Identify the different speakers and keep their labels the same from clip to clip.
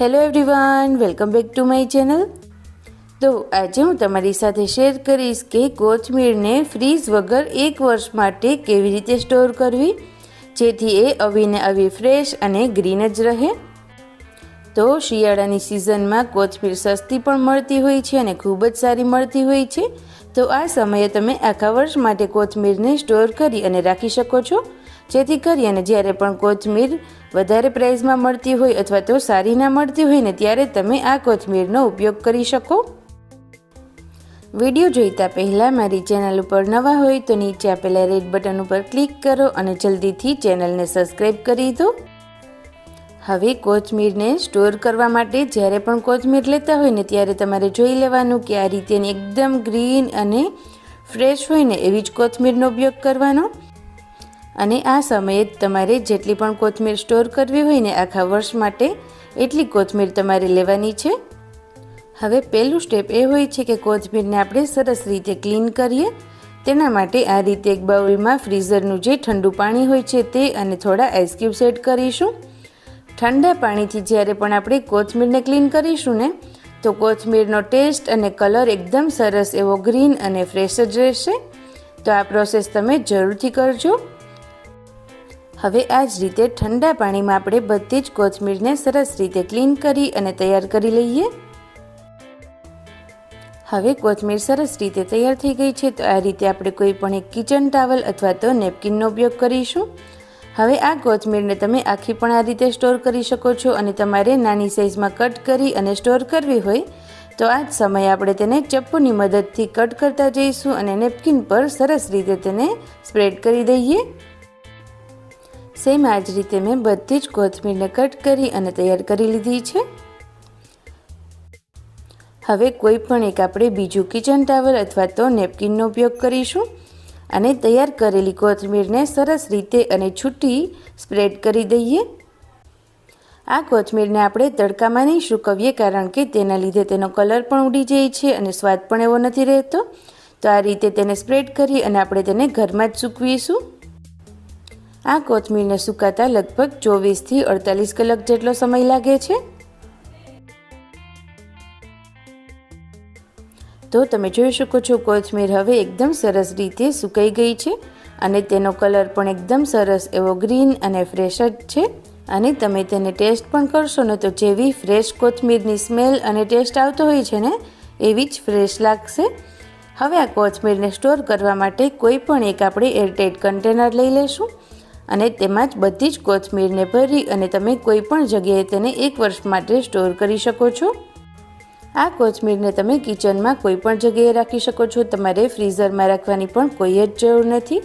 Speaker 1: Hello everyone welcome back to my channel તો આજે હું તમારી સાથે શેર કરીશ કે કોથમીરને ફ્રીઝ વગર એક વર્ષ માટે કેવી રીતે સ્ટોર કરવી, જેથી એ અવીને આવી ફ્રેશ અને ગ્રીન જ રહે. તો શિયાળાની સિઝનમાં કોથમીર સસ્તી પણ મળતી હોય છે અને ખૂબ જ સારી મળતી હોય છે. તો આ સમયે તમે આખા વર્ષ માટે કોથમીરને સ્ટોર કરી અને રાખી શકો છો. જેથી કરી અને જ્યારે પણ કોથમીર વધારે પ્રાઇઝમાં મળતી હોય અથવા તો સારી ના મળતી હોય ને ત્યારે તમે આ કોથમીરનો ઉપયોગ કરી શકો. વીડિયો જોઈતા પહેલાં મારી ચેનલ ઉપર નવા હોય તો નીચે આપેલા રેડ બટન ઉપર ક્લિક કરો અને જલ્દીથી ચેનલને સબસ્ક્રાઈબ કરી દો. હવે કોથમીરને સ્ટોર કરવા માટે જ્યારે પણ કોથમીર લેતા હોય ને ત્યારે તમારે જોઈ લેવાનું કે આ રીતેની એકદમ ગ્રીન અને ફ્રેશ હોય ને એવી જ કોથમીરનો ઉપયોગ કરવાનો. અને આ સમયે તમારે જેટલી પણ કોથમીર સ્ટોર કરવી હોય ને આખા વર્ષ માટે, એટલી કોથમીર તમારે લેવાની છે. હવે પહેલું સ્ટેપ એ હોય છે કે કોથમીરને આપણે સરસ રીતે ક્લીન કરીએ. તેના માટે આ રીતે એક બાઉલમાં ફ્રીઝરનું જે ઠંડુ પાણી હોય છે તે અને થોડા આઈસ ક્યુબ્સ એડ કરીશું. ઠંડા પાણીથી જ્યારે પણ આપણે કોથમીરને ક્લીન કરીશું ને, તો કોથમીરનો ટેસ્ટ અને કલર એકદમ સરસ એવો ગ્રીન અને ફ્રેશ જ રહેશે. તો આ પ્રોસેસ તમે જરૂરથી કરજો. હવે આ જ રીતે ઠંડા પાણીમાં આપણે બધી જ કોથમીરને સરસ રીતે ક્લીન કરી અને તૈયાર કરી લઈએ. હવે કોથમીર સરસ રીતે તૈયાર થઈ ગઈ છે, તો આ રીતે આપણે કોઈ પણ એક કિચન ટાવલ અથવા તો નેપકિનનો ઉપયોગ કરીશું. હવે આ કોથમીરને તમે આખી પણ આ રીતે સ્ટોર કરી શકો છો અને તમારે નાની સાઇઝમાં કટ કરી અને સ્ટોર કરવી હોય તો આ જ સમયે આપણે તેને ચપ્પુની મદદથી કટ કરતા જઈશું અને નેપકિન પર સરસ રીતે તેને સ્પ્રેડ કરી દઈએ. સેમ આ જ રીતે મેં બધી જ કોથમીરને કટ કરી અને તૈયાર કરી લીધી છે. હવે કોઈ પણ એક આપણે બીજું કિચન ટાવર અથવા તો નેપકિનનો ઉપયોગ કરીશું. અને તૈયાર કરેલી કોથમીરને સરસ રીતે અને છૂટી સ્પ્રેડ કરી દઈએ. આ કોથમીરને આપણે તડકામાં નહીં સૂકવીએ, કારણ કે તેના લીધે તેનો કલર પણ ઉડી જાય છે અને સ્વાદ પણ એવો નથી રહેતો. તો આ રીતે તેને સ્પ્રેડ કરી અને આપણે તેને ઘરમાં જ સૂકવીશું. આ કોથમીરને સુકાતા લગભગ ચોવીસથી અડતાલીસ કલાક જેટલો સમય લાગે છે. તો તમે જોઈ શકો છો, કોથમીર હવે એકદમ સરસ રીતે સુકાઈ ગઈ છે અને તેનો કલર પણ એકદમ સરસ એવો ગ્રીન અને ફ્રેશ જ છે. અને તમે તેને ટેસ્ટ પણ કરશો ને તો જેવી ફ્રેશ કોથમીરની સ્મેલ અને ટેસ્ટ આવતો હોય છે ને, એવી જ ફ્રેશ લાગશે. હવે આ કોથમીરને સ્ટોર કરવા માટે કોઈ પણ એક આપણે એરટાઇટ કન્ટેનર લઈ લઈશું અને તેમાં જ બધી જ કોથમીરને ભરી અને તમે કોઈ પણ જગ્યાએ તેને એક વર્ષ માટે સ્ટોર કરી શકો છો. આ કોથમીરને તમે કિચનમાં કોઈ પણ જગ્યાએ રાખી શકો છો. તમારે ફ્રીઝરમાં રાખવાની પણ કોઈ જ જરૂર નથી.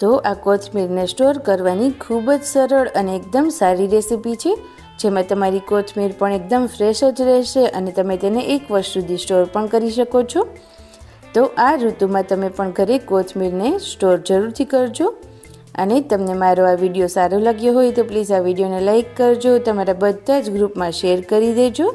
Speaker 1: તો આ કોથમીરને સ્ટોર કરવાની ખૂબ જ સરળ અને એકદમ સારી રેસીપી છે. જેમાં તમારી કોથમીર પણ એકદમ ફ્રેશ જ રહેશે અને તમે તેને એક વર્ષ સુધી સ્ટોર પણ કરી શકો છો. તો આ ઋતુમાં તમે પણ ઘરે કોથમીરને સ્ટોર જરૂરથી કરજો. અને તમને મારો આ વીડિયો સારો લાગ્યો હોય તો પ્લીઝ આ વિડીયોને લાઇક કરજો. તમારા બધા જ ગ્રુપમાં શેર કરી દેજો.